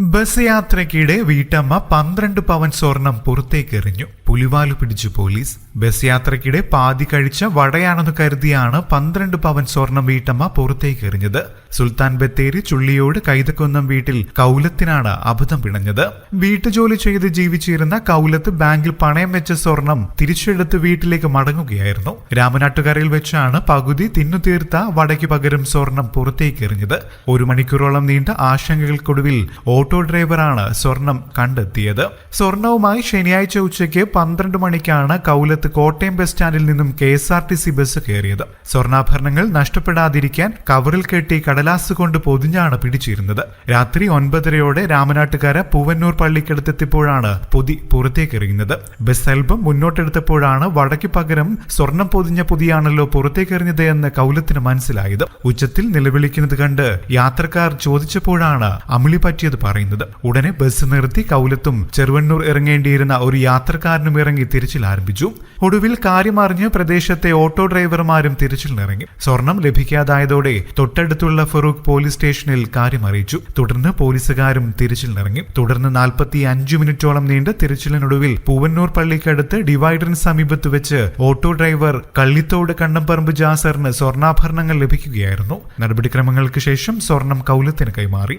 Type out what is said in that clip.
Bus യാത്രയ്ക്കിടെ വീട്ടമ്മ പന്ത്രണ്ട് പവൻ സ്വർണം പുറത്തേക്കെറിഞ്ഞു. പുലിവാൽ പിടിച്ചു പോലീസ്. ബസ് യാത്രയ്ക്കിടെ പാതി കഴിച്ച വടയാണെന്ന് കരുതിയാണ് പന്ത്രണ്ട് പവൻ സ്വർണം വീട്ടമ്മ പുറത്തേക്കെറിഞ്ഞത്. സുൽത്താൻ ബത്തേരി ചുള്ളിയോട് കൈതക്കുന്നം വീട്ടിൽ കൗലത്തിനാണ് അബദ്ധം പിണഞ്ഞത്. വീട്ടുജോലി ചെയ്ത് ജീവിച്ചിരുന്ന കൗലത്ത് ബാങ്കിൽ പണയം വെച്ച സ്വർണം തിരിച്ചെടുത്ത് വീട്ടിലേക്ക് മടങ്ങുകയായിരുന്നു. രാമനാട്ടുകരയിൽ വെച്ചാണ് പകുതി തിന്നുതീർത്ത വടയ്ക്ക് പകരം സ്വർണം പുറത്തേക്കെറിഞ്ഞത്. ഒരു മണിക്കൂറോളം നീണ്ട ആശങ്കകൾക്കൊടുവിൽ ഓട്ടോ ഡ്രൈവറാണ് സ്വർണം കണ്ടെത്തിയത്. സ്വർണവുമായി ശനിയാഴ്ച ഉച്ചയ്ക്ക് പന്ത്രണ്ട് മണിക്കാണ് കൗലത്ത് കോട്ടയം ബസ് സ്റ്റാൻഡിൽ നിന്നും K S R T C bus കയറിയത്. സ്വർണാഭരണങ്ങൾ നഷ്ടപ്പെടാതിരിക്കാൻ കവറിൽ കെട്ടി കടലാസ് കൊണ്ട് പൊതിഞ്ഞാണ് പിടിച്ചിരുന്നത്. രാത്രി ഒൻപതരയോടെ രാമനാട്ടുകാര പൂവന്നൂർ പള്ളിക്കടുത്തെത്തിയപ്പോഴാണ് പൊതി പുറത്തേക്കെറിയുന്നത്. ബസ് അല്പം മുന്നോട്ടെടുത്തപ്പോഴാണ് വടക്ക് പകരം സ്വർണം പൊതിഞ്ഞ പൊതിയാണല്ലോ പുറത്തേക്കെറിഞ്ഞത് എന്ന് കൗലത്തിന് മനസ്സിലായത്. ഉച്ചത്തിൽ നിലവിളിക്കുന്നത് കണ്ട് യാത്രക്കാർ ചോദിച്ചപ്പോഴാണ് അമിളി പറ്റിയത് പറയുന്നത് ഉടനെ ബസ് നിർത്തി കൗലത്തും ചെറുവണ്ണൂർ ഇറങ്ങേണ്ടിയിരുന്ന ഒരു യാത്രക്കാരനും ഇറങ്ങി തിരച്ചിൽ ആരംഭിച്ചു. ഒടുവിൽ കാര്യമറിഞ്ഞ് പ്രദേശത്തെ ഓട്ടോ ഡ്രൈവർമാരും തിരച്ചിലിനിറങ്ങി. സ്വർണം ലഭിക്കാതായതോടെ തൊട്ടടുത്തുള്ള ഫറൂഖ് പോലീസ് സ്റ്റേഷനിൽ കാര്യം അറിയിച്ചു തുടർന്ന് പോലീസുകാരും തിരച്ചിലിനിറങ്ങി. തുടർന്ന് നാൽപ്പത്തി അഞ്ചു മിനിറ്റോളം നീണ്ട തിരച്ചിലിനൊടുവിൽ പൂവന്നൂർ പള്ളിക്കടുത്ത് ഡിവൈഡറിന് സമീപത്ത് വെച്ച് ഓട്ടോ ഡ്രൈവർ കള്ളിത്തോട് കണ്ണംപറമ്പ് ജാസറിന് സ്വർണാഭരണങ്ങൾ ലഭിക്കുകയായിരുന്നു. നടപടിക്രമങ്ങൾക്ക് ശേഷം സ്വർണം കൗലത്തിന് കൈമാറി.